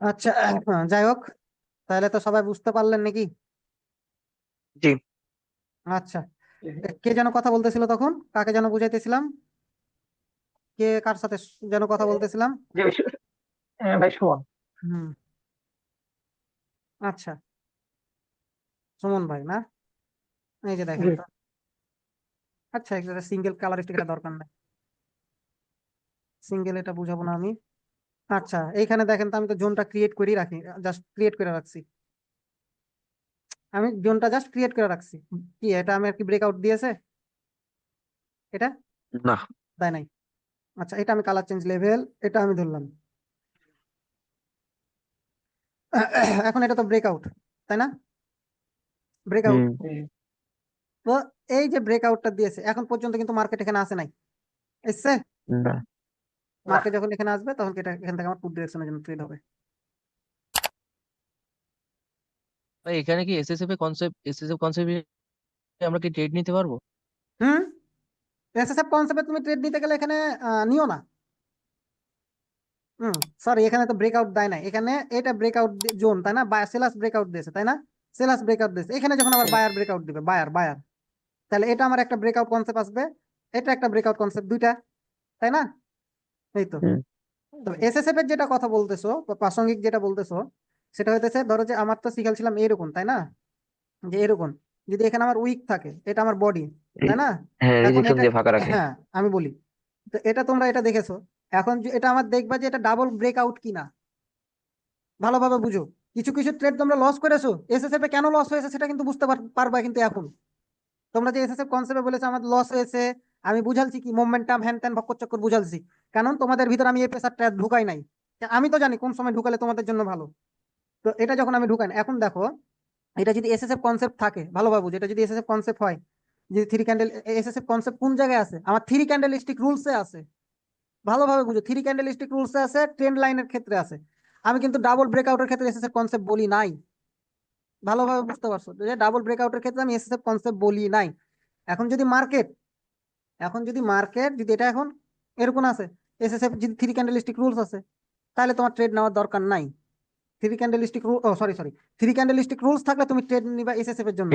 আচ্ছা যাই হোক তাহলে তো সবাই বুঝতে পারলেন নাকি? জি। আচ্ছা কে যেন কথা বলতেছিল তখন? কাকে যেন বুঝাইতেছিলাম? কে কার সাথে যেন কথা বলতেছিলাম? ভাই সুমন। হুম। আচ্ছা। সুমন ভাই না? এই যে দেখেন তো। আচ্ছা একটা সিঙ্গেল কালার স্টিকার দরকার নাই। সিঙ্গেল এটা বুঝাবো না আমি। আচ্ছা এইখানে দেখেন তো আমি তো জোনটা ক্রিয়েট করেই রাখি জাস্ট ক্রিয়েট করে রাখছি। আমি জোনটা জাস্ট ক্রিয়েট করে রাখছি। কি এটা আমি আর কি ব্রেকআউট দিয়েছে? এটা? না। দেয় নাই? আচ্ছা এটা আমি কালার চেঞ্জ লেভেল এটা আমি ধরলাম। এখন এটা তো ব্রেকআউট তাই না? ব্রেকআউট তো এই যে ব্রেকআউটটা দিয়েছে এখন পর্যন্ত কিন্তু মার্কেট এখানে আসে নাই। এসছে? না। মার্কেট যখন এখানে আসবে তখন এটা এখান থেকে আমার পুট ডিরেকশনের জন্য ট্রেড হবে? ভাই এখানে কি এসএসএফ এর কনসেপ্ট এসএসএফ কনসেপ্ট আমরা কি ট্রেড নিতে পারব? হুম? এসএসএফ কনসেপ্টে তুমি ট্রেড নিতে গেলে এখানে নিও না। হুম সরি এখানে তো ব্রেকআউট দেয় না এখানে এটা ব্রেকআউট জোন তাই না? সেলাস ব্রেকআউট দিয়েছে তাই না? সেলাস ব্রেকআউট দিয়েছে। এখানে যখন আবার বায়ার ব্রেকআউট দিবে বায়ার বায়ার তাহলে এটা আমার একটা ব্রেকআউট কনসেপ্ট আসবে। এটা একটা ব্রেকআউট কনসেপ্ট দুইটা তাই না? এই তো। এসএসএফ এর যেটা কথা বলতেছো প্রাসঙ্গিক যেটা বলতেছো সেটা হইতেছে ধরো যে আমার তো ছিলাম এরকম তাই না? যে এরকম যদি এখানে আমার উইক থাকে এটা আমার বডি তাই না? হ্যাঁ হ্যাঁ আমি বলি। তো এটা তোমরা এটা দেখেছ? এখন এটা আমার দেখবা যে এটা ডাবল ব্রেকআউট কিনা। ভালোভাবে বুঝো। কিছু কিছু ট্রেড তোমরা লস করেছ এসএসএফ এ কেন লস হয়েছে সেটা কিন্তু বুঝতে পার- পারবা কিন্তু এখন। তোমরা যে এসএসএফ কনসেপ্টে বলেছ আমার লস হয়েছে আমি বুঝালছি কি মোমেন্টাম হ্যান ত্যান, ভক্কর চক্কর বুঝালছি। কারণ তোমাদের ভিতর আমি এই প্রেসারটা ঢুকাই নাই। আমি তো জানি কোন সময় ঢুকালে তোমাদের জন্য ভালো। তো এটা যখন আমি ঢুকাই, এখন দেখো, এটা যদি এসএসএফ কনসেপ্ট থাকে ভালোভাবে বুঝো এটা যদি এসএসএফ কনসেপ্ট হয়, যে থ্রি ক্যান্ডেল এসএসএফ কনসেপ্ট কোন জায়গায় আছে? আমার থ্রি ক্যান্ডেলিস্টিক রুলসে আছে। ভালোভাবে বুঝো থ্রি ক্যান্ডেলিস্টিক রুলসে আছে ট্রেন্ড লাইনের ক্ষেত্রে আছে। আমি কিন্তু ডাবল ব্রেকআউটের ক্ষেত্রে এসএসএফ কনসেপ্ট বলি নাই। ভালোভাবে বুঝতে পারছ? যে ডাবল ব্রেকআউটের ক্ষেত্রে আমি এসএসএফ কনসেপ্ট বলি নাই। এখন যদি মার্কেট এখন যদি মার্কেট যদি এটা এখন এরকম আছে এসএসএফ যদি থ্রি ক্যান্ডেলিস্টিক রুলস আছে তাহলে তোমার ট্রেড নেওয়ার দরকার নাই। থ্রি ক্যান্ডেলিস্টিক রুল ও sorry sorry three candlestick rules থাকলে তুমি ট্রেড নিবা এসএসএফ এর জন্য।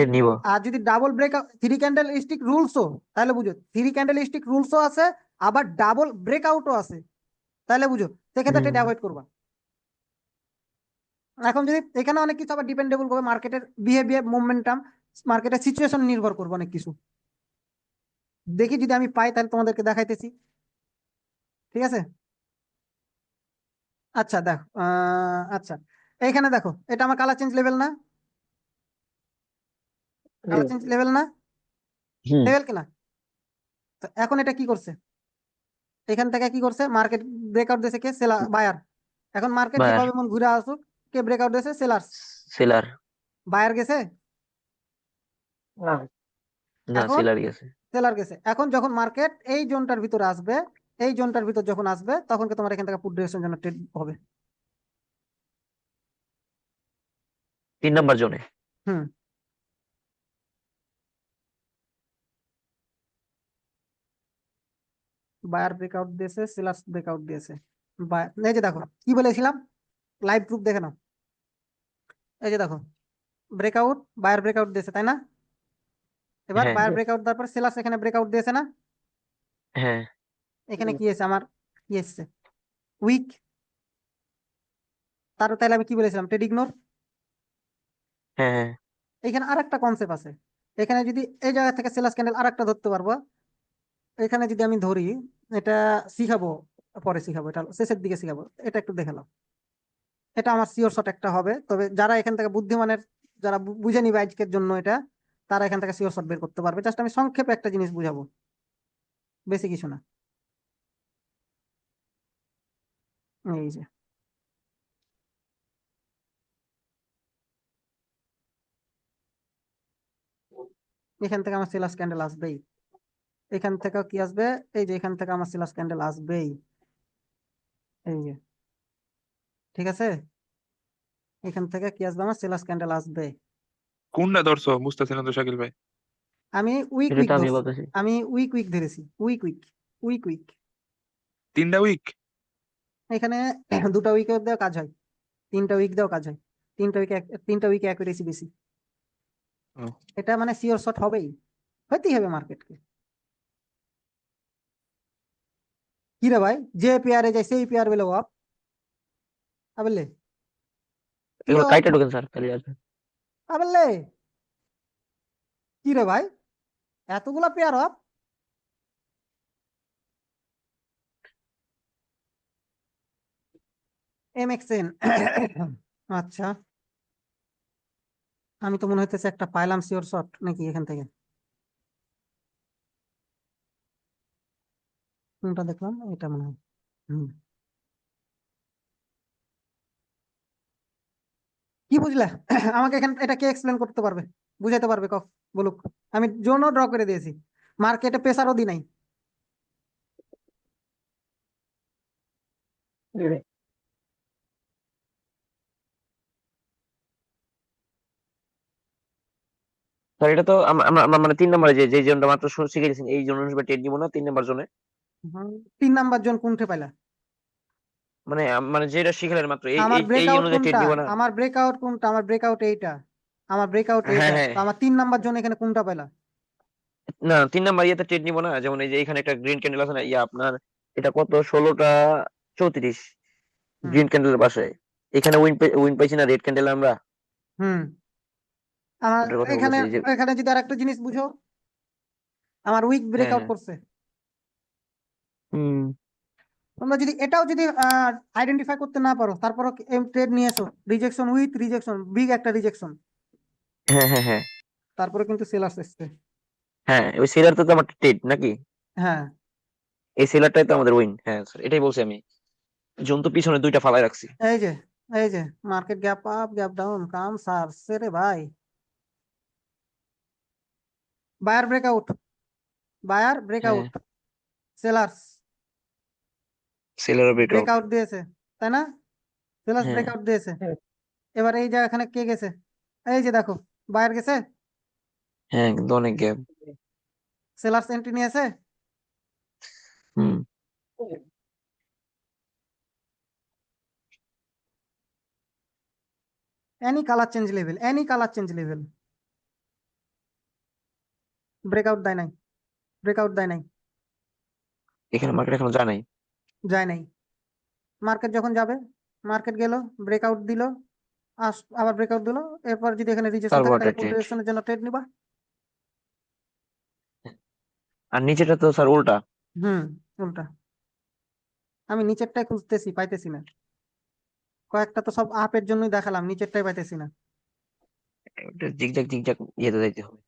আর যদি double break three candlestick রুলসও তাহলে বুঝো থ্রি ক্যান্ডেল স্টিক রুলসও আছে আবার ডাবল ব্রেকআউটও আছে তাহলে বুঝো সেক্ষেত্রে ট্রেড অ্যাভয়েড করবা। এখন যদি এখানে অনেক কিছু আবার ডিপেন্ডেবল করবে মার্কেটের বিহেভিয়ার মোমেন্টাম মার্কেটের সিচুয়েশন নির্ভর করবে অনেক কিছু। দেখি যদি আমি পাই তাহলে তোমাদেরকে দেখাইতেছি। ঠিক আছে? আচ্ছা দেখো আচ্ছা। এইখানে দেখো এটা আমার কালার চেঞ্জ লেভেল না? কালার চেঞ্জ লেভেল না? লেভেল কিনা তো এখন এটা কি করছে? এখান থেকে কি করছে? মার্কেট ব্রেকআউট দিয়েছে কে? সেলার বায়ার এখন মার্কেট. যেভাবে মন ঘুরে আসুক কে ব্রেকআউট দিয়েছে? সেলার সেলার বায়ার গেছে? না এখন? সেলার গেছে। সেলার গেছে। এখন যখন মার্কেট এই জোনটার ভিতরে আসবে এই জোনটার ভিতর যখন আসবে তখন কি তোমার এখান থেকে পুট ডিরেকশন জন্য ট্রেড হবে। তিন নাম্বার জোনে? হুম। বায়ার ব্রেকআউট দিয়েছে সেলার ব্রেকআউট দিয়েছে। এই যে দেখো কি বলেছিলাম? লাইভ প্রুফ দেখে নাও। এই যে দেখো ব্রেকআউট বায়ার ব্রেকআউট দিয়েছে তাই না? এবার হ্যাঁ। বায়ার ব্রেকআউট দেওয়ার পর সেলার এখানে ব্রেকআউট দিয়েছে না? হ্যাঁ। এখানে কি এসেছে? আমার কি এসেছে? উইক তার তাহলে আমি কি বলেছিলাম? ট্রেড ইগনোর হ্যাঁ হ্যাঁ। এখানে আর একটা কনসেপ্ট আছে। এখানে যদি এই জায়গা থেকে সেলাস ক্যান্ডেল আর একটা ধরতে পারব। এখানে যদি আমি ধরি এটা শিখাবো পরে শিখাবো এটা শেষের দিকে শিখাবো। এটা একটু দেখে নাও। এটা আমার সিওর শট একটা হবে। তবে যারা এখান থেকে বুদ্ধিমানের যারা বু- বুঝে নিবে আজকের জন্য এটা তারা এখান থেকে সিওর শট বের করতে পারবে। জাস্ট আমি সংক্ষেপে একটা জিনিস বুঝাবো। বেশি কিছু না। এই যে। এখান থেকে আমার সিলাস ক্যান্ডেল আসবেই। এখান থেকে কি আসবে? এই যে এখান থেকে আমার সিলাস ক্যান্ডেল আসবেই। এই যে। ঠিক আছে? এখান থেকে কি আসবে? আমার সিলাস ক্যান্ডেল আসবে। কোনটা ধরছো বুঝতেছি না তো শাকিল ভাই? আমি উইক উইক আমি বলতেছি। আমি উইক উইক ধরেছি। উইক উইক উইক উইক তিনটা উইক এখানে দুটা উইকের দেওয়া কাজ হয়। তিনটা উইক দাও কাজ হয়। তিনটা উইক তিনটা উইকে অ্যাকুরেসি বেশি। এটা মানে সিওর শট হবেই। হইতেই হবে মার্কেটকে। কি রে ভাই? যে পেয়ারে যায় সেই পেয়ার বেলে অফ আবলে। এগুলো কাইটা ঢোকেন স্যার খালি আর। আবলে কি রে ভাই? এতগুলা পেয়ার অফ এমএক্সএন আচ্ছা। আমি তো মনে হইতেছে একটা পাইলাম শিওর শট নাকি এখান থেকে। কোনটা দেখলাম? এটা মনে হয়। হুম। কি বুঝলা? আমাকে এখানে এটা কে এক্সপ্লেন করতে পারবে? বুঝাইতে পারবে কক বলুক। আমি জোনও ড্র করে দিয়েছি। মার্কেটে প্রেসারও দি নাই। স্যার এটা তো আমরা মানে তিন নম্বরে যে যে জোনটা মাত্র শিখে গেছেন এই জোন ট্রেড নিব না তিন নম্বর জোনে? তিন নাম্বার জোন কোনটা পাইলা? মানে মানে যেটা শিখালেন মাত্র এই আমার এই- এই ব্রেকআউট কোনটা? নিব না আমার ব্রেকআউট কোনটা? আমার ব্রেকআউট এইটা। আমার ব্রেকআউট হ্যাঁ, এইটা। হ্যাঁ। তো আমার তিন নাম্বার জোন এখানে কোনটা পাইলা? না তিন নাম্বার ইয়েতে ট্রেড নিব না। যেমন এই যে এখানে একটা গ্রিন ক্যান্ডেল আছে না ইয়া আপনার এটা কত? ষোলোটা চৌত্রিশ। গ্রিন ক্যান্ডেলের পাশে। এখানে উইন উইন পাইছি না রেড ক্যান্ডেল আমরা। হুম। আমার এখানে এখানে যদি আরেকটা জিনিস বুঝো আমার উইক ব্রেকআউট হ্যাঁ। করছে। হুম। তোমরা যদি এটাও যদি আইডেন্টিফাই করতে না পারো তারপর ট্রেড নিয়ে এসো। রিজেকশন উইথ রিজেকশন বিগ একটা রিজেকশন হ্যাঁ হ্যাঁ হ্যাঁ। তারপরে কিন্তু সেলার্স আসছে হ্যাঁ ওই সেলার তো আমার ট্রেড নাকি? হ্যাঁ। এই সেলারটাই তো আমাদের উইন হ্যাঁ স্যার এটাই বলছি আমি। জন্তু পিছনে দুইটা ফালায় রাখছি। এই যে এই যে market gap up gap down কাম সারছে রে ভাই। Buyer breakout buyer breakout sellers seller breakout breakout দিয়েছে তাই না? সেলার্স হ্যাঁ। ব্রেকআউট দিয়েছে। হ্যাঁ। এবার এই জায়গা এখানে কে গেছে? এই যে দেখো বায়ার গেছে? হ্যাঁ কিন্তু অনেক গ্যাপ সেলার্স এন্ট্রি নিয়েছে? হুম। Any color change level any color change level breakout দেয় নাই ব্রেকআউট দেয় নাই। এখানে মার্কেট এখনও যায় নাই। যায় নাই। মার্কেট যখন যাবে মার্কেট গেল ব্রেকআউট দিল আবার ব্রেকআউট দিল এরপর যদি এখানে রিজেকশন থাকে জন্য ট্রেড নিবা। আর নিচেটা তো স্যার উল্টা। হুম উল্টা। আমি নিচেরটাই খুঁজতেছি পাইতেছি না। কয়েকটা তো সব আপের জন্যই দেখালাম নিচেরটাই পাইতেছি না। জিগজাগ জিগজাগ ইয়েতে যাইতে হবে।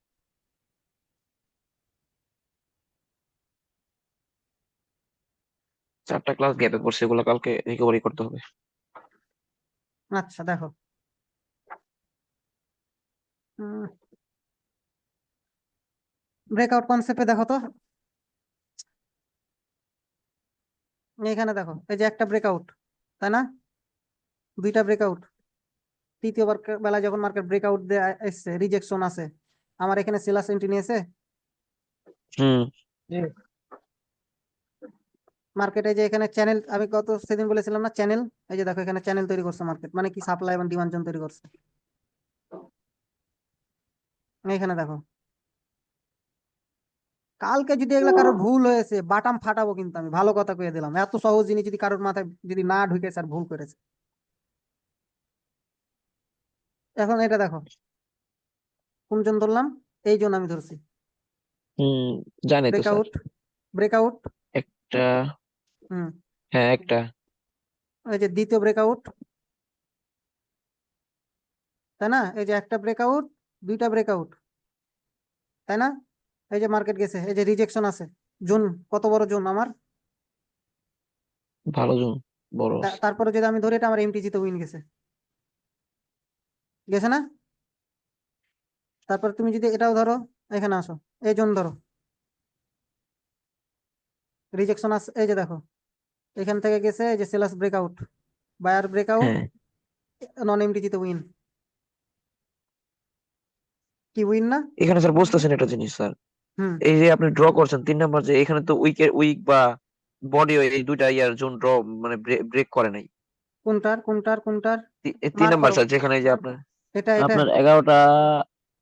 চারটা ক্লাস গ্যাপে পড়ছে এগুলো কালকে রিকভারি করতে হবে। আচ্ছা দেখো। ব্রেকআউট কনসেপ্টে দেখো তো। এখানে দেখো এই যে একটা ব্রেকআউট তাই না? দুইটা ব্রেকআউট তৃতীয়বার বেলায় যখন মার্কেট ব্রেকআউট দেয়া এসছে রিজেকশন আছে আমার এখানে সেলাস এন্ট্রি নিয়েছে। হুম। মার্কেটে যে এখানে চ্যানেল আমি গত সেদিন বলেছিলাম না চ্যানেল এই যে দেখো এখানে চ্যানেল তৈরি করছে মার্কেট মানে কি সাপ্লাই এবং ডিমান্ড জোন তৈরি করছে। এইখানে দেখো। কালকে যদি এগুলা কারোর ভুল হয়েছে বাটাম ফাটাবো কিন্তু আমি ভালো কথা কয়ে দিলাম। এত সহজ জিনিস যদি কারোর মাথায় যদি না ঢুকে স্যার ভুল করেছে। এখন এটা দেখো। কোন জন ধরলাম? এই জন আমি ধরছি। হুম জানি তো স্যার ব্রেকআউট ব্রেকআউট একটা হুম। হ্যাঁ একটা। এই যে দ্বিতীয় ব্রেকআউট তাই না? এই যে একটা ব্রেকআউট দুইটা ব্রেকআউট তাই না? এই যে মার্কেট গেছে এই যে রিজেকশন আছে। জোন কত বড় জোন আমার? ভালো জোন বড়। তারপরে যদি আমি ধরি এটা আমার এমটিজি তে উইন গেছে। গেছে না? তারপর তুমি যদি এটাও ধরো এখানে আসো। এই জোন ধরো। রিজেকশন আছে এই যে দেখো। এখান থেকে গেছে যে sellers breakout buyer breakout non MTG তে উইন কি উইন না? এখানে স্যার বুঝতেছেন একটা জিনিস স্যার এই যে আপনি ড্র করছেন তিন নাম্বার যে এখানে তো উইকের উইক বা বডি এই দুইটা ইয়ার জোন ড্র মানে ব্রেক করে নাই। কোনটার কোনটার কোনটার? এই তিন নাম্বার স্যার যেখানে যে আপনার এটা এটা। আপনার এগারোটা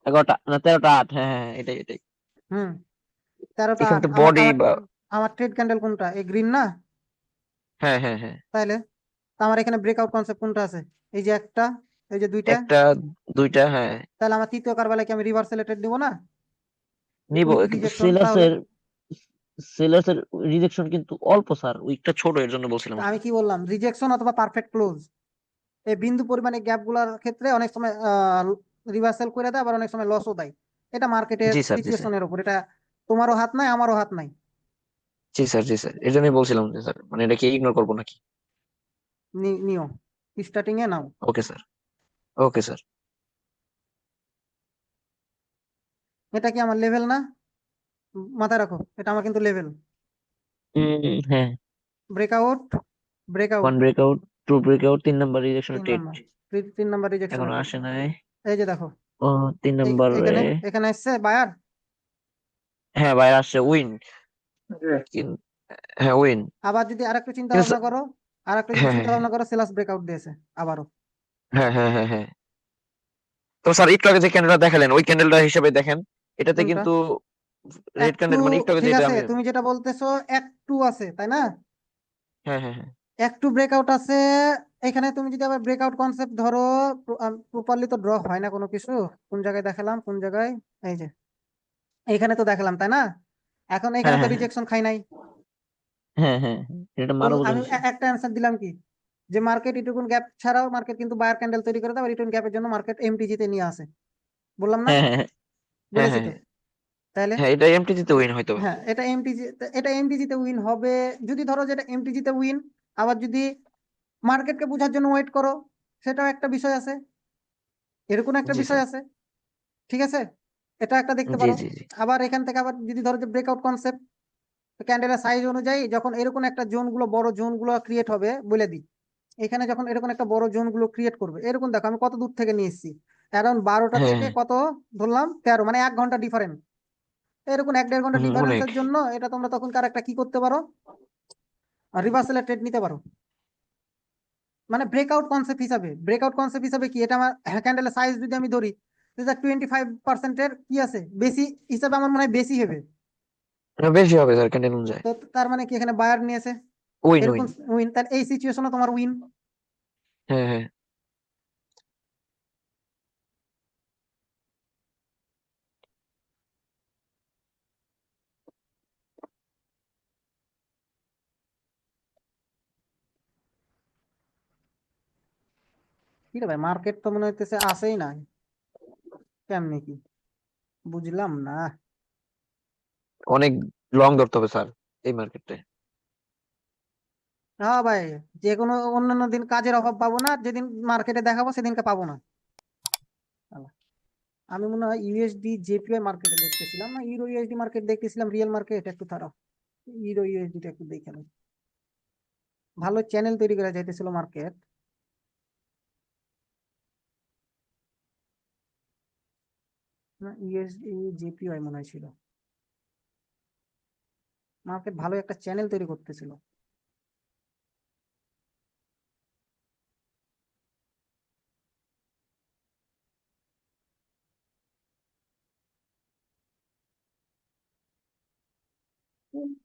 এগারোটা না তেরোটা আট হ্যাঁ হ্যাঁ হ্যাঁ, এটাই এটাই। হুম। তেরোটা এখানে আট। তো আমার বডি আমার বা আমার ট্রেড ক্যান্ডেল কোনটা? এই গ্রিন না? হ্যাঁ হ্যাঁ হ্যাঁ। তাইলে তা আমার এখানে ব্রেকআউট কনসেপ্ট কোনটা আছে? এই যে একটা এই যে দুইটা? একটা দুইটা হ্যাঁ। তাহলে আমার তৃতীয় কারবালে কি আমি দিব না? নিব। তাহলে সেলার্সের সেলার্সের রিজেকশন কিন্তু অল্প স্যার। উইকটা ছোট এর জন্য বলছিলাম। আমি কি বললাম? রিজেকশন অথবা পারফেক্ট ক্লোজ এই বিন্দু পরিমাণে গ্যাপগুলার ক্ষেত্রে অনেক সময় রিভার্সাল করে দেয় আবার অনেক সময় লসও দেয়। এটা মার্কেটের। সিচুয়েশনের উপর। এটা তোমারও হাত নাই আমারও হাত নাই। জি স্যার জি স্যার। এর জন্যই বলছিলাম যে স্যার মানে এটাকে ইগনোর করব নাকি? নি- নিও। স্টার্টিং এ নাও। Okay sir. Okay sir. এটা কি আমার লেভেল না? উম, মাথায় রাখো এটা আমার কিন্তু লেভেল হ্যাঁ। Breakout breakout one breakout two breakout তিন নাম্বার রিজেকশন তিন ট্রেড নাম্বার তিন নাম্বার রিজেকশন এখনও আসে নাই। এই যে দেখো। ও তিন এই- নাম্বারে এখানে এখানে এসছে বায়ার হ্যাঁ ভাই আসছে উইন হ্যাঁ উইন আবার যদি আরেকটু চিন্তা Yes, ভাবনা করো আরেকটু যদি হ্যাঁ, চিন্তা হ্যাঁ, ভাবনা করো সেলাস ব্রেকআউট দিয়েছে আবারও। হ্যাঁ হ্যাঁ হ্যাঁ হ্যাঁ। তো স্যার একটু আগে যে ক্যান্ডেলটা দেখালেন ওই ক্যান্ডেলটা হিসেবে দেখেন। এটাতে কোনটা? কিন্তু রেড ক্যান্ডেল মানে একটু আগে ঠিক যেটা আছে আমি তুমি যেটা বলতেছো একটু আছে তাই না? হ্যাঁ হ্যাঁ হ্যাঁ। একটু ব্রেকআউট আছে এখানে তুমি যদি আবার ব্রেকআউট কনসেপ্ট ধরো প্রপারলি তো ড্র হয় না কোনো কিছু কোন জায়গায় দেখালাম কোন জায়গায় এই যে এইখানে তো দেখালাম তাই না? এখন এখানে তো হ্যাঁ, হ্যাঁ। রিজেকশন খাই নাই। হ্যাঁ হ্যাঁ হ্যাঁ, এটা মারো আমি একটা অ্যান্সার দিলাম কি? যে মার্কেট ইটুকুন গ্যাপ ছাড়াও মার্কেট কিন্তু বায়ার ক্যান্ডেল তৈরি করে দেয় রিটার্ন গ্যাপের জন্য মার্কেট এমটিজি তে নিয়ে আসে। বললাম না? হ্যাঁ হ্যাঁ হ্যাঁ। বলেছি হ্যাঁ, তো? তাহলে হ্যাঁ এটা এমটিজি তে উইন হয়তো। হ্যাঁ এটা এমটিজি এটা এমটিজি তে উইন হবে। যদি ধরো যেটা এমটিজি তে উইন আবার যদি মার্কেটকে বোঝার জন্য ওয়েট করো সেটাও একটা বিষয় আছে। এরকম একটা বিষয় আছে। ঠিক আছে? এটা একটা দেখতে পারো। আবার এখান থেকে আবার যদি ধরো যে ব্রেকআউট কনসেপ্ট ক্যান্ডেলের সাইজ অনুযায়ী যখন এরকম একটা জোনগুলো বড় জোনগুলো ক্রিয়েট হবে বলে দিই। এখানে যখন এরকম একটা বড় জোনগুলো ক্রিয়েট করবে এরকম দেখো আমি কত দূর থেকে নিয়ে এসেছি? অ্যারাউন্ড বারোটা হ্যাঁ, থেকে হ্যাঁ। কত ধরলাম? তেরো মানে এক ঘণ্টা ডিফারেন্ট এরকম এক দেড় ঘণ্টা ডিফারেন্সের জন্য এটা তোমরা তখন কার একটা কি করতে পারো? রিভার্সালের ট্রেড নিতে পারো। মানে ব্রেকআউট কনসেপ্ট হিসাবে ব্রেকআউট কনসেপ্ট হিসাবে কি? এটা আমার ক্যান্ডেলের সাইজ যদি আমি ধরি টোয়েন্টি ফাইভ পার্সেন্টের কি আছে? বেশি হিসাবে আমার মনে হয় বেশি হবে। হ্যাঁ, বেশি হবে স্যার ক্যান্ডেল অনুযায়ী। তো তার মানে কি এখানে বায়ার নিয়েছে? উইন উইন উইন তাহলে এই সিচুয়েশনে তোমার উইন হ্যাঁ হ্যাঁ। কি রে ভাই মার্কেট তো মনে হইতেছে আসেই না কেমনে কি বুঝলাম না? অনেক লং ধরতে হবে স্যার এই মার্কেটে হ্যাঁ ভাই যে কোনো অন্যান্য দিন কাজের অভাব পাবো না যেদিন মার্কেটে দেখাবো সেদিনকে পাবো না। আমি মনে হয় ইউএসডি জেপিআই মার্কেটে দেখতেছিলাম। না ইউরো ইউএসডি মার্কেট দেখতেছিলাম রিয়েল মার্কেট একটু তারাও ইউরো ইউএসডিটা একটু দেখে নিই ভালো চ্যানেল তৈরি করা যাইতেছিল মার্কেট জেপিআই মনে ছিল। মার্কেট ভালো একটা চ্যানেল তৈরি করতেছিল।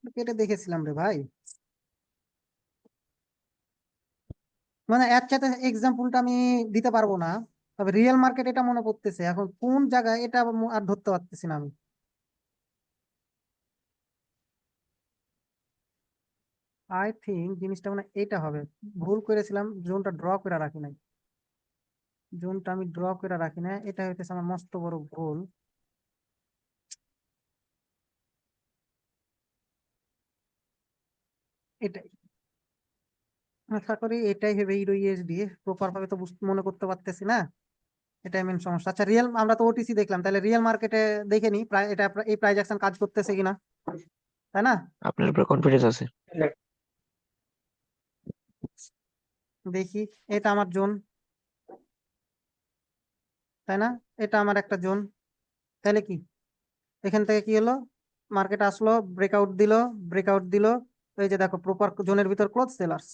মার্কেটে দেখেছিলাম রে ভাই। মানে এর সাথে এক্সাম্পলটা আমি দিতে পারব না। তবে রিয়েল মার্কেট এটা মনে পড়তেছে এখন কোন জায়গায় এটা আর ধরতে পারতেছি না আমি। আই থিঙ্ক জিনিসটা মানে এইটা হবে। ভুল করেছিলাম, জোনটা ড্র করে রাখি নাই। জোনটা আমি ড্র করে রাখি না এটা হইতেছে আমার মস্ত বড় ভুল। এটাই আশা করি এটাই হবে ইউএসডি প্রপার ভাবে তো মনে করতে পারতেছি না। এটাই মেন সমস্যা। আচ্ছা রিয়েল আমরা তো ওটিসি দেখলাম। তাহলে রিয়েল মার্কেটে দেখে নি প্রায় এটা এই প্রাইজ অ্যাকশন কাজ করতেছে কিনা? তাই না? আপনার উপরে কনফিডেন্স আছে? দেখি এটা আমার জোন। তাই না? এটা আমার একটা জোন। তাহলে কি? এখান থেকে কি হলো? মার্কেট আসলো ব্রেকআউট দিল ব্রেকআউট দিল। এই যে দেখো প্রপার জোনের ভিতর ক্লোজ সেলার্স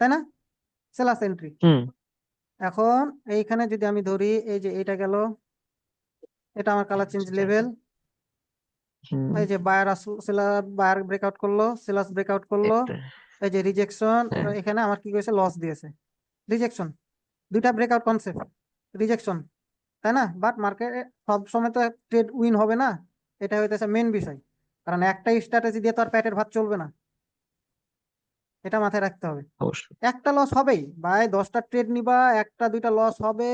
তাই না? সেলার্স এন্ট্রি হুম। এখন এইখানে যদি আমি ধরি এই যে এটা গেল এটা আমার কালার চেঞ্জ লেভেল এই যে বায়ার সেলার বায়ার ব্রেকআউট করল সেলাস ব্রেকআউট করল এই যে রিজেকশন হ্যাঁ। এখানে আমার কি করেছে? লস দিয়েছে। রিজেকশন দুইটা ব্রেকআউট কনসেপ্ট রিজেকশন তাই না? বাট মার্কেট সব সময় তো ট্রেড উইন হবে না এটা হইতেছে মেন বিষয়। কারণ একটা স্ট্র্যাটেজি দিয়ে তো আর প্যাটের ভাত চলবে না। এটা মাথায় রাখতে হবে। অবশ্যই। একটা লস হবেই ভাই। দশটা ট্রেড নিবা একটা দুইটা লস হবে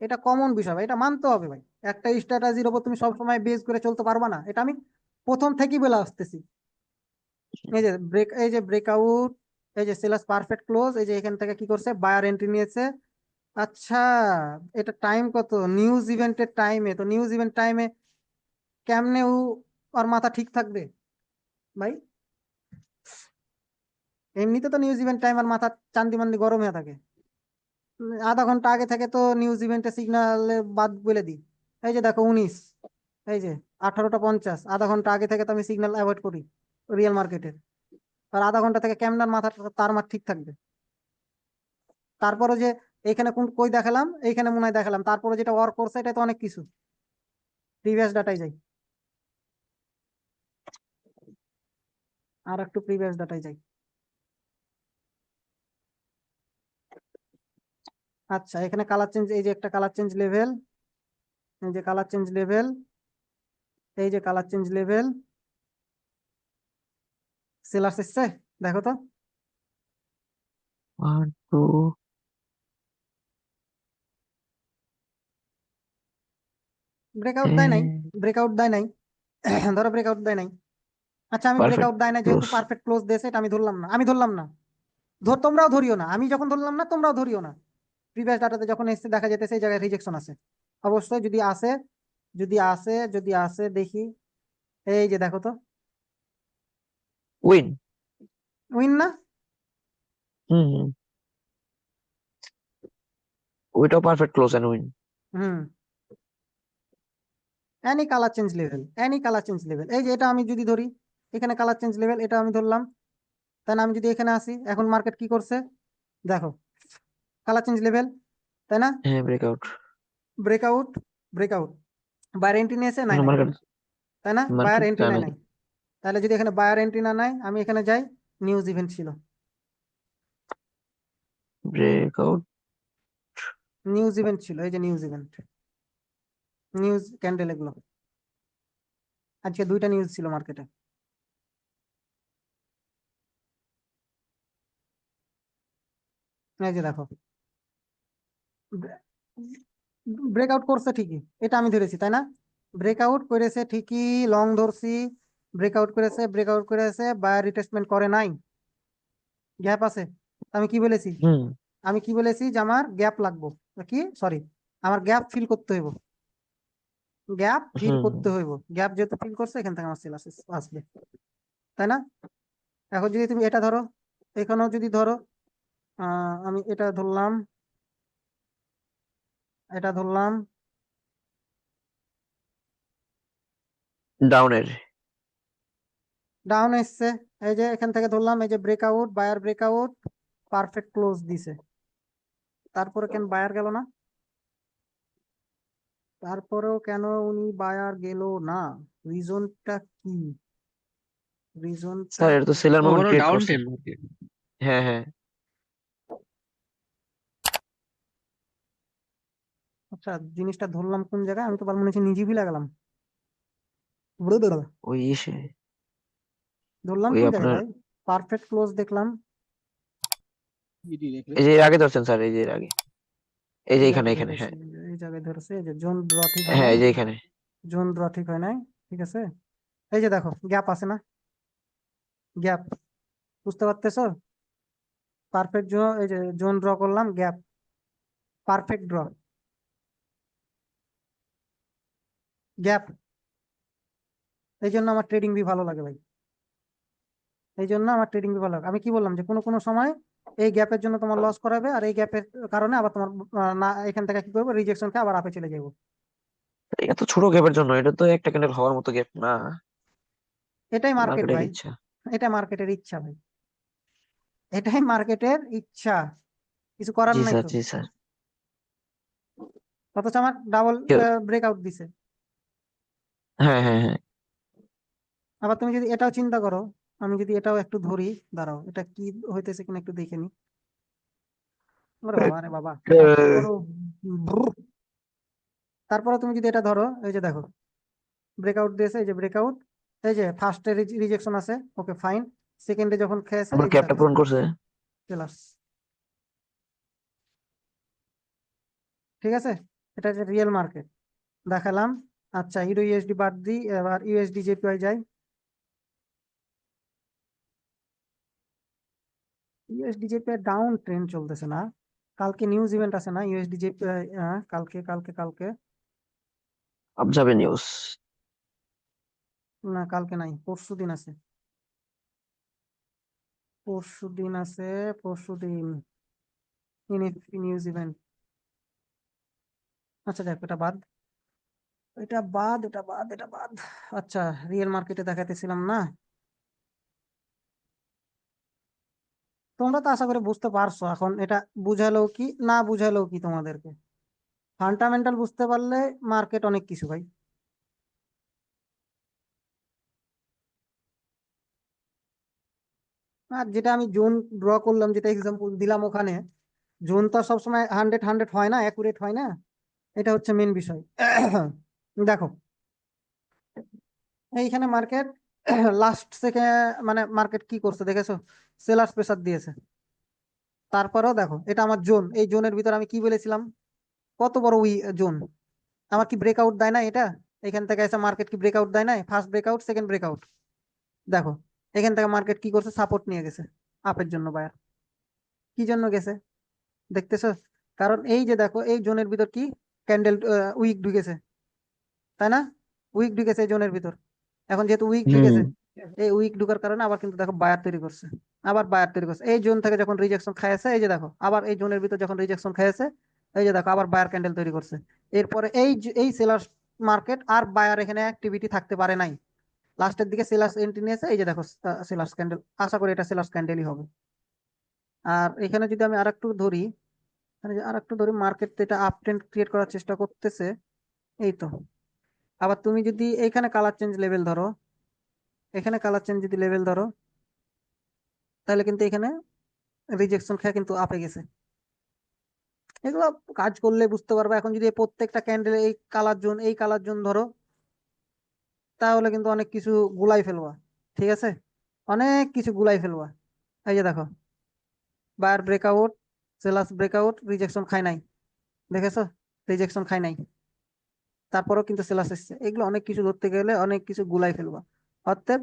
এটা কমন বিষয় ভাই এটা মানতে হবে ভাই। একটা স্ট্র্যাটেজির উপর তুমি সবসময় বেস করে চলতে পারবা না। এটা আমি প্রথম থেকেই বলে আসতেছি। এই যে ব্রেক এই যে ব্রেকআউট এই যে সেলাস পারফেক্ট ক্লোজ এই যে এখান থেকে কি করছে? বায়ার এন্ট্রি নিয়েছে। আচ্ছা এটা টাইম কত? নিউজ ইভেন্টের টাইমে তো নিউজ ইভেন্ট টাইমে কেমনে ও আর মাথা ঠিক থাকবে? ভাই এমনিতে তো নিউজ ইভেন্ট টাইম আর মাথা চান্দি মান্দি গরম হয়ে থাকে। আধা ঘণ্টা আগে থেকে তো নিউজ ইভেন্টে সিগন্যালে বাদ বলে দিই। এই যে দেখো উনিশ, এই যে আঠারোটা পঞ্চাশ, আধা ঘণ্টা আগে থেকে তো আমি সিগনাল অ্যাভয়েড করি রিয়েল মার্কেটের আর আধা ঘণ্টা থেকে কেমন মাথা তার মার ঠিক থাকবে। তারপরে যে এইখানে কোন কই দেখালাম, এইখানে মনে হয় দেখালাম। তারপরে যেটা ওয়ার্ক করছে এটা তো অনেক কিছু। প্রিভিয়াস ডাটায় যাই। আর একটু প্রিভিয়াস ডাটায় যাই। আচ্ছা এখানে কালার চেঞ্জ এই যে একটা কালার চেঞ্জ লেভেল এই যে কালার চেঞ্জ লেভেল এই যে কালার চেঞ্জ লেভেল সেলার্স এসছে দেখো তো। ওয়ান টু ব্রেকআউট দেয় নাই ব্রেকআউট দেয় নাই ধরো ব্রেকআউট দেয় নাই। আচ্ছা আমি ব্রেকআউট দেয় না যেহেতু পারফেক্ট ক্লোজ দিয়েছে এটা আমি ধরলাম না আমি ধরলাম না। ধর তোমরাও ধরিও না আমি যখন ধরলাম না তোমরাও ধরিও না। প্রিভিয়াস ডাটাতে যখন এসে দেখা যেতেছে এই জায়গায় রিজেকশন আছে। অবশ্যই যদি আসে যদি আসে যদি আসে দেখি। এই যে দেখো তো। উইন উইন না? হুম হুম। ওইটাও perfect close and win hmm. Any colour change level any colour change level এই যে এটা আমি যদি ধরি এখানে কালার চেঞ্জ লেভেল এটা আমি ধরলাম। না আমি যদি এখানে আসি এখন মার্কেট কি করছে? দেখো। কালার চেঞ্জ লেভেল তাই না? হ্যাঁ breakout breakout breakout buyer entry নিয়েছে নাই তাই না? বায়ার এন্ট্রি নাই নাই। নাই। তাহলে যদি এখানে বায়ার এন্ট্রি না নাই আমি এখানে যাই নিউজ ইভেন্ট ছিল। ব্রেকআউট নিউজ ইভেন্ট ছিল এই যে নিউজ ইভেন্ট নিউজ ক্যান্ডেল এগুলো। আজকে দুইটা নিউজ ছিল মার্কেটে এই যে দেখো। ব্রেকআউট করছে ঠিকই এটা আমি ধরেছি তাই না? ব্রেকআউট করেছে ঠিকই লং ধরছি ব্রেকআউট করেছে ব্রেকআউট করেছে বায়ার রিটেস্টমেন্ট করে নাই। গ্যাপ আছে আমি কি বলেছি? আমি কি বলেছি যে আমার গ্যাপ লাগবো কি? সরি আমার গ্যাপ ফিল করতে হইব। গ্যাপ ফিল করতে হইব গ্যাপ যেহেতু ফিল করছে এখান থেকে আমার সেল আসবে তাই না? এখন যদি তুমি এটা ধরো এখানেও যদি ধরো আহ, আমি এটা ধরলাম এটা ধরলাম। ডাউনের ডাউন এসছে। এই যে এখান থেকে ধরলাম এই যে breakout buyer breakout perfect close দিছে। তারপরে কেন বায়ার গেল না? তারপরেও কেন উনি বায়ার গেল না? রিজনটা কি? রিজনটা স্যার এটা তো সেলার ওভারঅল ক্রিয়েট করছে। মার্কেট হ্যাঁ হ্যাঁ। আচ্ছা জিনিসটা ধরলাম কোন জায়গায়? আমি তো মনে হচ্ছে নিজেই ভুলে গেলাম। ওই ইসে ধরলাম ওই কোন আপনার- জায়গায়? পারফেক্ট ক্লোজ দেখলাম। এই যে আগে ধরছেন স্যার এই যে আগে। এই যে এখানে এখানে হ্যাঁ। এই জায়গায় ধরছে এই যে জোন ড্র ঠিক হয় নাই এই যে এখানে। জোন ড্র ঠিক হয় নাই ঠিক আছে? এই যে দেখো গ্যাপ আছে না? গ্যাপ বুঝতে পারতেছো? পারফেক্ট জোন এই যে জোন ড্র করলাম গ্যাপ পারফেক্ট ড্র গ্যাপ। এই জন্য আমার ট্রেডিং বি ভালো লাগে ভাই। এই জন্য আমার ট্রেডিং বি ভালো লাগে। আমি কি বললাম যে কোনো কোনো সময় এই গ্যাপের জন্য তোমার লস করাবে আর এই গ্যাপের কারণে আবার তোমার না এখান থেকে কি করব? রিজেকশন খেয়ে আবার আপে চলে যাব এত ছোট গ্যাপের জন্য এটা তো একটা ক্যান্ডেল হওয়ার মতো গ্যাপ না। এটাই মার্কেট মার্কেটের ভাই। ইচ্ছা। এটা মার্কেটের ইচ্ছা ভাই। এটাই মার্কেটের ইচ্ছা। কিছু করার নাই স্যার তো। জি স্যার অথচ আমার ডাবল ব্রেকআউট দিছে। হ্যাঁ হ্যাঁ হ্যাঁ। আবার তুমি যদি এটাও চিন্তা করো আমি যদি এটাও একটু ধরি দাঁড়াও এটা কি হইতেছে কিনা একটু দেখে নি। ওরে বাবা রে বাবা। তারপরে তুমি যদি এটা ধরো এই যে দেখো ব্রেকআউট দিয়েছে এই যে ব্রেকআউট এই যে ফার্স্টে রিজেকশন আছে ওকে ফাইন সেকেন্ডে যখন খেয়েছে আমার যে ক্যাপটা পূরণ করছে। ঠিক আছে? এটা হচ্ছে রিয়েল মার্কেট দেখালাম। আচ্ছা হিরো ইউএসডি বাদ দিই এবার ইউএসডি জেপিআই যাই। ইউএসডি জেপিআই ডাউন ট্রেন্ড চলতেছে না। কালকে নিউজ ইভেন্ট আছে না ইউএসডি জেপিআই কালকে কালকে কালকে? আপ যাবে নিউজ। না কালকে নাই পরশু দিন আছে। পরশু দিন আছে পরশু দিন নিউজ ইভেন্ট। আচ্ছা দেখ এটা বাদ। এটা বাদ এটা বাদ এটা বাদ। আচ্ছা রিয়েল মার্কেটে দেখাতেছিলাম না। তোমরা তো আশা করে বুঝতে পারছ, এখন এটা বুঝালেও কি, না বুঝালেও কি তোমাদেরকে? ফান্ডামেন্টাল বুঝতে পারলে মার্কেট অনেক কিছু ভাই। আর যেটা আমি জোন ড্র করলাম, যেটা এক্সাম্পল দিলাম ওখানে, জোন তো সবসময় হান্ড্রেড হান্ড্রেড হয় না অ্যাকুরেট হয় না, এটা হচ্ছে মেন বিষয়। দেখো, এইখানে মার্কেট লাস্ট থেকে মানে মার্কেট কি করছে দেখেছ? সেলার প্রেসার দিয়েছে। তারপরেও দেখো, এটা আমার জোন এই জোনের ভিতর আমি কি বলেছিলাম? কত বড় উই জোন আমার কি ব্রেকআউট দেয় না এটা? এখান থেকে এসে মার্কেট কি ব্রেকআউট দেয় না ফার্স্ট ব্রেকআউট সেকেন্ড ব্রেকআউট দেখো, এখান থেকে মার্কেট কি করছে? সাপোর্ট নিয়ে গেছে আপের জন্য বায়ার কি জন্য গেছে? দেখতেছো? কারণ এই যে দেখো, এই জোনের ভিতর কি? ক্যান্ডেল উইক ঢুকেছে। তাই না? উইক ঢুকেছে এই জোনের ভিতর। এখন যেহেতু উইক ঢুকেছে এই উইক ঢুকার কারণে আবার কিন্তু দেখো বায়ার তৈরি করছে। আবার বায়ার তৈরি করছে। এই জোন থেকে যখন রিজেকশন খাইছে এই যে দেখো আবার এই জোনের ভিতর যখন রিজেকশন খাইছে এই যে দেখো আবার বায়ার ক্যান্ডেল তৈরি করছে। এরপরে এই এই সেলার মার্কেট আর বায়ার এখানে অ্যাক্টিভিটি থাকতে পারে নাই। লাস্টের দিকে সেলার্স এন্ট্রি নিয়েছে এই যে দেখো সেলার্স ক্যান্ডেল আশা করি এটা সেলার্স ক্যান্ডেলই হবে। আর এখানে যদি আমি আর একটু ধরি আর একটু ধরি মার্কেট তো এটা আপ ট্রেন্ড ক্রিয়েট করার চেষ্টা করতেছে এই তো। আবার তুমি যদি এইখানে কালার চেঞ্জ লেভেল ধরো, এখানে কালার চেঞ্জ যদি লেভেল ধরো, তাহলে কিন্তু এখানে রিজেকশন খেয়ে কিন্তু আপে গেছে। এগুলো কাজ করলে বুঝতে পারবে। এখন যদি প্রত্যেকটা ক্যান্ডেল এই কালার জোন এই কালার জোন ধরো, তাহলে কিন্তু অনেক কিছু গুলাই ফেলবা, ঠিক আছে? অনেক কিছু গুলাই ফেলবা। এই যে দেখো buyer breakout sellers breakout rejection খায় নাই, দেখেছ? রিজেকশন খায় নাই। তারপরেও কিন্তু সেলাস এসছে। এগুলো অনেক কিছু ধরতে গেলে অনেক কিছু গুলাই ফেলবা। অতএব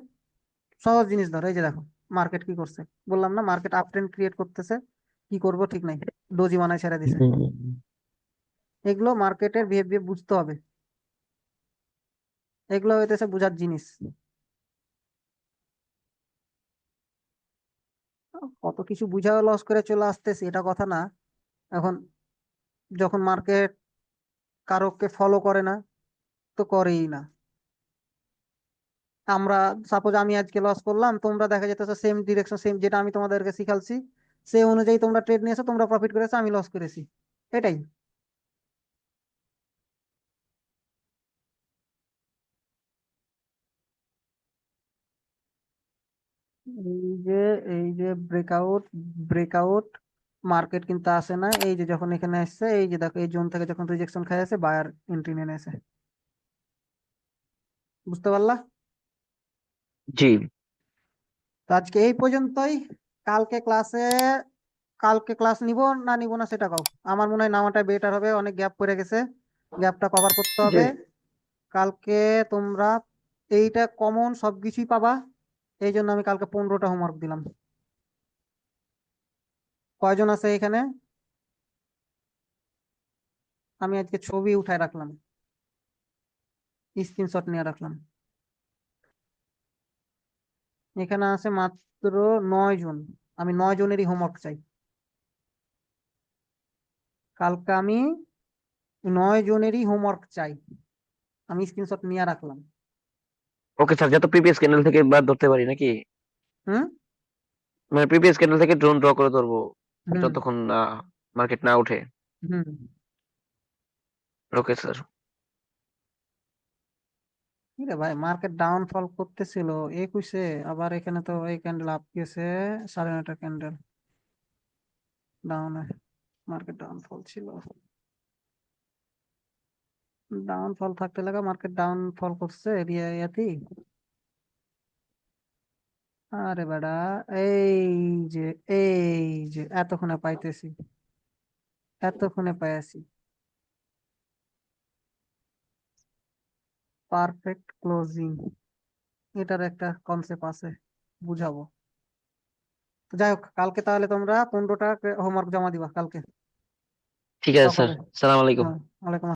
সহজ জিনিস ধরো এই যে দেখো মার্কেট কি করছে? বললাম না মার্কেট আপ ট্রেন্ড ক্রিয়েট করতেছে। কি করব ঠিক নাই। ডোজি বানায় ছেড়ে দিছে। এগুলো মার্কেটের বিহেভিয়ার বুঝতে হবে। এগুলো হইতেছে বোঝার জিনিস। কত কিছু বুঝাও লস করে চলে আসতেছে এটা কথা না। এখন যখন মার্কেট কারোকে ফলো করে না, তো করেই না। আমরা সাপোজ আমি আজকে লস করলাম, তোমরা দেখা যেতেছে সেম ডিরেকশন সেম যেটা আমি তোমাদেরকে শিখালছি সেই অনুযায়ী তোমরা ট্রেড নিয়েছো, তোমরা প্রফিট করেছ, আমি লস করেছি। এটাই। এই যে এই যে ব্রেকআউট ব্রেকআউট মার্কেট কিন্তু আসে না। এই যে যখন এখানে আসছে এই যে দেখো এই জোন থেকে যখন রিজেকশন খাই আছে বায়ার এন্ট্রি নিয়ে নেছে বুঝতে পারলা? জি। তো আজকে এই পর্যন্তই। কালকে ক্লাসে কালকে ক্লাস নিব না নিব না সেটা কও। আমার মনে হয় নামাটা বেটার হবে অনেক গ্যাপ পড়ে গেছে। গ্যাপটা কভার করতে হবে। কালকে তোমরা এইটা কমন সবকিছুই পাবা। এই জন্য আমি কালকে পনেরোটা হোমওয়ার্ক দিলাম। কয়জন আছে এখানে? আমি আজকে ছবি উঠায় রাখলাম। স্ক্রিনশট নিয়ে রাখলাম। এখানে আছে মাত্র নয় জন। আমি নয় জনেরই হোমওয়ার্ক চাই। কালকে আমি নয় জনেরই হোমওয়ার্ক চাই। আমি স্ক্রিনশট নিয়ে রাখলাম। ওকে স্যার যত প্রিভিয়াস ক্যান্ডেল থেকে বাদ ধরতে পারি নাকি? হুম? মানে প্রিভিয়াস ক্যান্ডেল থেকে ড্রোন ড্র করে ধরবো। যতক্ষণ মার্কেট না উঠে হুম। ওকে স্যার কি রে ভাই মার্কেট ডাউনফল করতেছিল একুশে আবার এখানে তো এই ক্যান্ডেল আপ গেছে সাড়ে নয়টা ক্যান্ডেল ডাউনে মার্কেট ডাউনফল ছিল। ডাউনফল থাকতে লাগা মার্কেট ডাউনফল করছে এরিয়া ইয়াতেই আরে বেটা এই যে এই যে এতক্ষণে পাইতেছি এতক্ষণে পাইয়াছি। পারফেক্ট ক্লোজিং এটার একটা কনসেপ্ট আছে বুঝাবো। তো যাই হোক কালকে তাহলে তোমরা পনেরোটা হোমওয়ার্ক জমা দিবা কালকে। ঠিক আছে স্যার। সালাম আলাইকুম। হ্যাঁ ওয়ালাইকুম